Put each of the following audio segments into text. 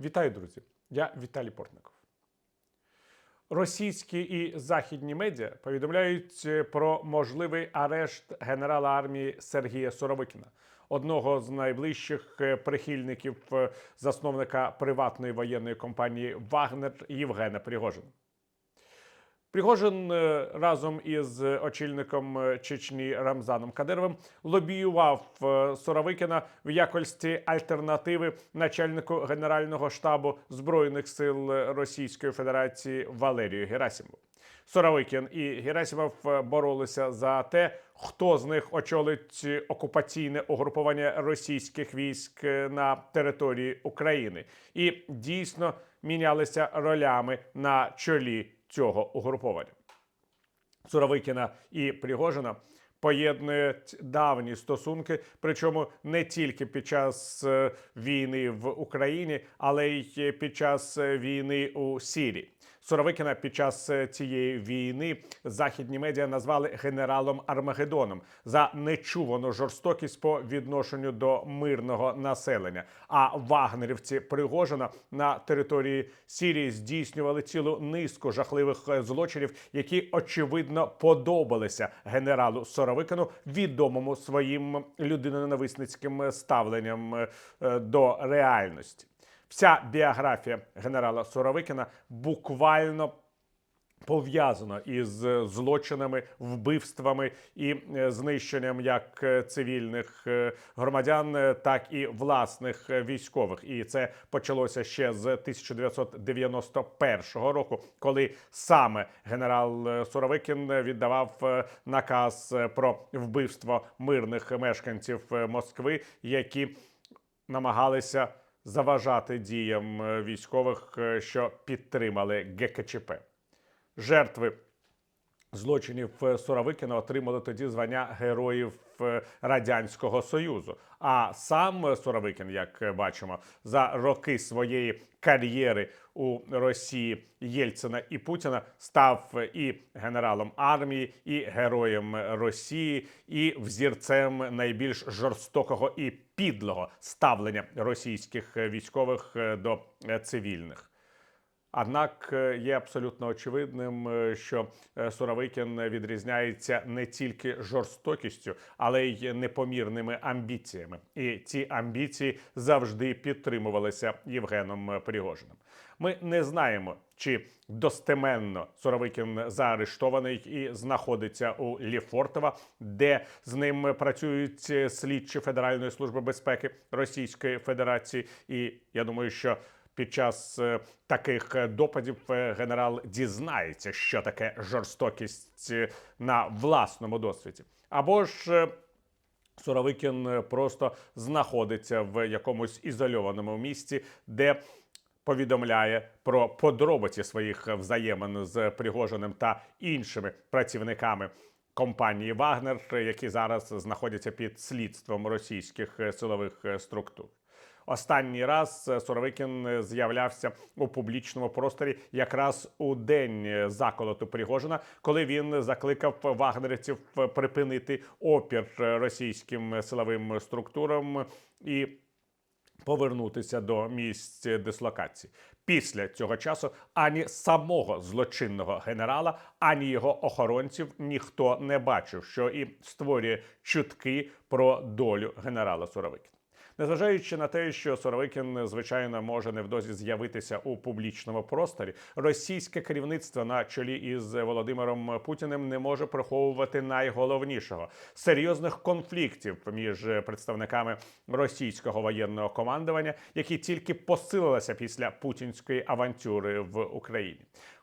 Вітаю, друзі! Я Віталій Портников. Російські і західні медіа повідомляють е, про можливий арешт генерала армії Сергія Соровикіна, одного з найближчих е, прихильників е, засновника приватної воєнної компанії Вагнер Євгена Пригожина. Пригожин е, разом із очільником е, Чечні Рамзаном Кадировим лобіював е, Соровикіна в якості альтернативи начальнику Генерального штабу Збройних сил Російської Федерації Валерію Герасимову. Соровикін і Герасимов е, боролися за те, хто з них очолить окупаційне угрупування російських військ на території України, і дійсно мінялися ролями на чолі цього угруповання. Суровикіна і Пригожина поєднують давні стосунки, причому не тільки під час е, війни в Україні, але й під час е, війни у Сірії. Суровикіна під час е, цієї війни західні медіа назвали генералом Армагеддоном за нечувану жорстокість по відношенню до мирного населення. А вагнерівці Пригожина на території Сірії здійснювали цілу низку жахливих е, злочинів, які очевидно подобалися генералу Соровикину, відомому своїм людиноненависницьким ставленням е, е, до реальності. Вся біографія генерала Соровикіна буквально пов'язана із злочинами, вбивствами і е, знищенням як е, цивільних е, громадян, е, так і власних е, військових. І це почалося ще з 1991 року, коли саме генерал е, Соровикін віддавав е, наказ е, про вбивство мирних мешканців е, Москви, які намагалися заважати діям е, військових, е, що підтримали ГКЧП. Жертви злочинів е, Суровикіна отримали тоді звання героїв е, Радянського Союзу. А сам е, Суровикін, як бачимо, за роки своєї кар'єри у Росії Єльцина і Путіна став і генералом армії, і героєм Росії, і взірцем найбільш жорстокого і підлого ставлення російських військових до цивільних. Однак е, є абсолютно очевидним, е, що е, Суровикін відрізняється не тільки жорстокістю, але й непомірними амбіціями. І ці амбіції завжди підтримувалися Євгеном Пригожиним. Ми не знаємо, чи достеменно Суровикін заарештований і знаходиться у Ліфортово, де з ним працюють слідчі Федеральної служби безпеки Російської Федерації. І я думаю, що під час е, таких е, допадів е, генерал дізнається, що таке жорстокість на власному досвіді. Або ж Суровикін просто знаходиться в якомусь ізольованому місці, де повідомляє про подробиці своїх взаємин з Пригожиним та іншими працівниками компанії Вагнер, які зараз знаходяться під слідством російських силових структур. Останній раз е, Суровикін е, з'являвся у публічному просторі якраз у день е, заколоту Пригожина, коли він закликав вагнерівців припинити опір російським силовим структурам і повернутися до місць дислокації. Після цього часу ані самого злочинного генерала, ані його охоронців ніхто не бачив, що і створює чутки про долю генерала Суровикіна. Незважаючи на те, що Соровикін, звичайно, може невдовзі з'явитися у публічному просторі, російське керівництво на чолі із Володимиром Путіним не може приховувати найголовнішого серйозних конфліктів між представниками російського воєнного командування, які тільки посилилися після путінської авантюри в Україні.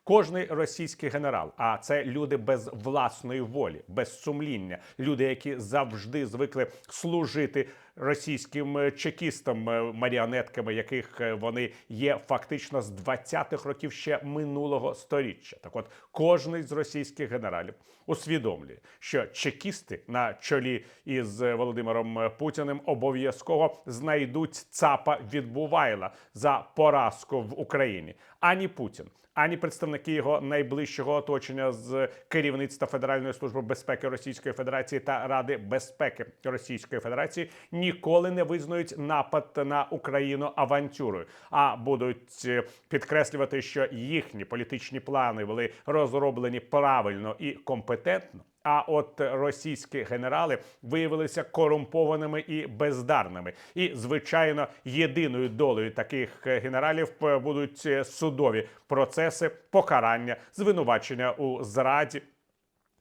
Кожний російський генерал, а це люди без власної волі, без сумління, люди, які завжди звикли служити російським е, чекістам, е, маріонетками, яких е, вони є фактично з 20-х років ще минулого сторіччя. Так, от кожний з російських генералів усвідомлює, що чекісти на чолі із Володимиром Путіним обов'язково знайдуть цапа від Бувайла за поразку в Україні. Ані Путін, ані представники його найближчого оточення з керівництва Федеральної служби безпеки Російської Федерації та Ради безпеки Російської Федерації ніколи не визнають напад на Україну авантюрою, а будуть е, підкреслювати, що їхні політичні плани були розроблені правильно і компетентно. А от російські генерали виявилися корумпованими і бездарними. І, звичайно, єдиною долею таких е, генералів е, будуть е, судові процеси, покарання, звинувачення у зраді.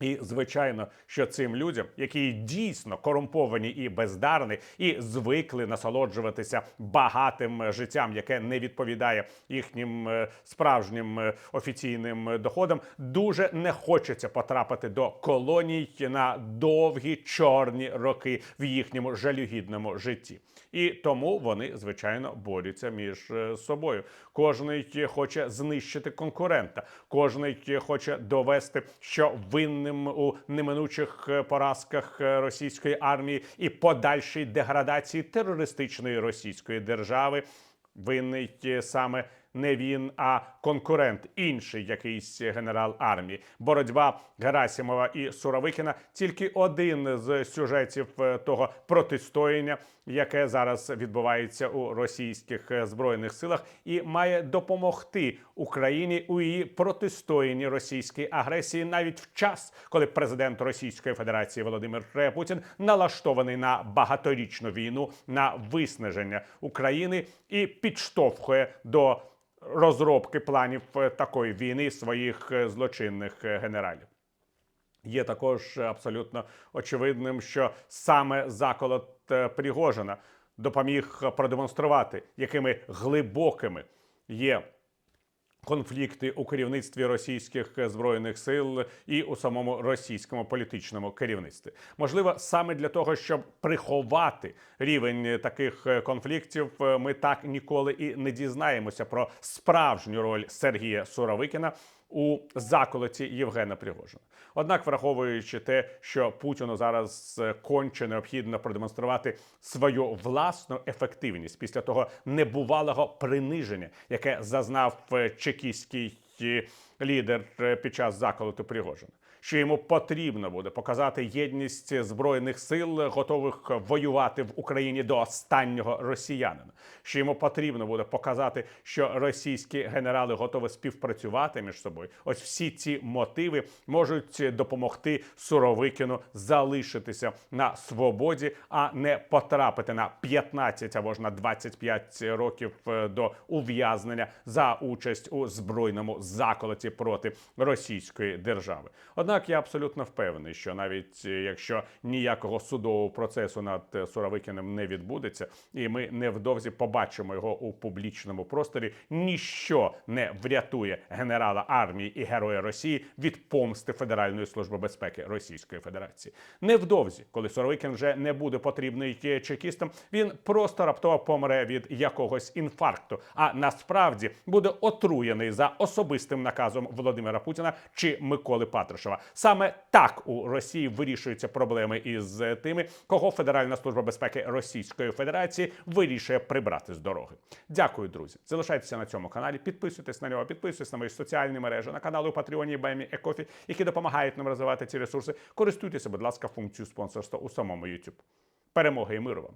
І звичайно, що цим людям, які дійсно корумповані і бездарні, і звикли насолоджуватися багатим життям, яке не відповідає їхнім е, справжнім е, офіційним е, доходам, дуже не хочеться потрапити до колоній на довгі чорні роки в їхньому жалюгідному житті. І тому вони, звичайно, борються між е, собою. Кожний хоче знищити конкурента, кожний хоче довести, що винним у неминучих е, поразках е, російської армії і подальшій деградації терористичної російської держави. Винний е, саме не він, а конкурент, інший якийсь генерал армії. Боротьба Герасимова і Суровикіна тільки один з сюжетів е, того протистояння, яке зараз відбувається у російських е, збройних силах, і має допомогти Україні у її протистоянні російській агресії навіть в час, коли президент Російської Федерації Володимир Путін налаштований на багаторічну війну на виснаження України і підштовхує до розробки планів е, такої війни своїх е, злочинних е, генералів. Є також абсолютно очевидним, що саме заколот Пригожина допоміг продемонструвати, якими глибокими є конфлікти у керівництві російських збройних сил і у самому російському політичному керівництві. Можливо, саме для того, щоб приховати рівень таких е, конфліктів, е, ми так ніколи і не дізнаємося про справжню роль Сергія Суровикіна у заколоті Євгена Пригожина. Однак, враховуючи те, що Путіну зараз е, конче необхідно продемонструвати свою власну ефективність після того небувалого приниження, яке зазнав е, чекістський е, лідер під час заколоту Пригожина. Що йому потрібно буде показати єдність збройних сил, готових воювати в Україні до останнього росіянина. Що йому потрібно буде показати, що російські генерали готові співпрацювати між собою. Ось всі ці мотиви можуть допомогти Суровикіну залишитися на свободі, а не потрапити на 15 або ж на 25 років е, до ув'язнення за участь у збройному заколоті проти російської держави. Однак я абсолютно впевнений, що навіть е, якщо ніякого судового процесу над е, Суровикіним не відбудеться, і ми невдовзі побачимо його у публічному просторі, ніщо не врятує генерала армії і героя Росії від помсти Федеральної служби безпеки Російської Федерації. Невдовзі, коли Суровикін вже не буде потрібний е, чекістам, він просто раптово помре від якогось інфаркту, а насправді буде отруєний за особистим наказом Володимира Путіна чи Миколи Патрушева. Саме так у Росії вирішуються проблеми із тими, кого Федеральна служба безпеки Російської Федерації вирішує прибрати з дороги. Дякую, друзі. Залишайтеся на цьому каналі, підписуйтесь на нього, підписуйтесь на мої соціальні мережі, на канали у Патреоні Бемі Екофі, які допомагають нам розвивати ці ресурси. Користуйтеся, будь ласка, функцією спонсорства у самому YouTube. Перемоги і миру вам!